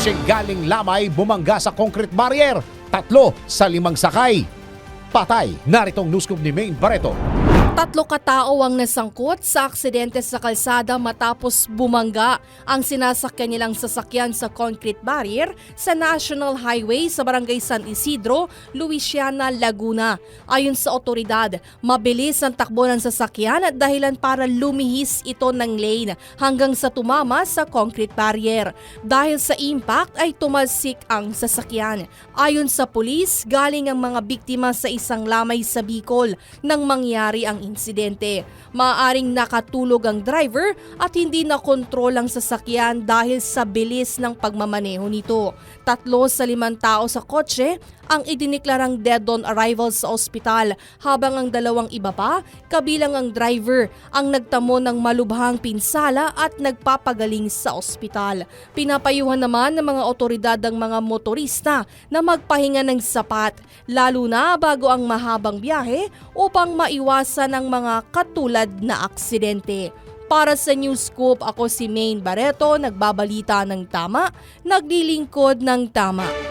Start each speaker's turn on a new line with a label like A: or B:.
A: kotse galing Lamay bumangga sa concrete barrier. Tatlo sa limang sakay. Patay. Naritong newscoop ni Maine Barreto.
B: Tatlo katao ang nasangkot sa aksidente sa kalsada matapos bumangga ang sinasakyan nilang sasakyan sa concrete barrier sa National Highway sa Barangay San Isidro, Luisiana, Laguna. Ayon sa otoridad, mabilis ang takbo ng sasakyan at dahilan para lumihis ito ng lane hanggang sa tumama sa concrete barrier. Dahil sa impact ay tumalsik ang sasakyan. Ayon sa pulis, galing ang mga biktima sa isang lamay sa Bicol nang mangyari ang insidente. Maaring nakatulog ang driver at hindi nakontrol ang sasakyan dahil sa bilis ng pagmamaneho nito. Tatlo sa limang tao sa kotse ang idiniklarang dead on arrival sa ospital habang ang dalawang iba pa, kabilang ang driver, ang nagtamo ng malubhang pinsala at nagpapagaling sa ospital. Pinapayuhan naman ng mga otoridad ang mga motorista na magpahinga ng sapat, lalo na bago ang mahabang biyahe upang maiwasan ang mga katulad na aksidente. Para sa News Scoop, ako si Maine Barreto, nagbabalita ng tama, naglilingkod ng tama.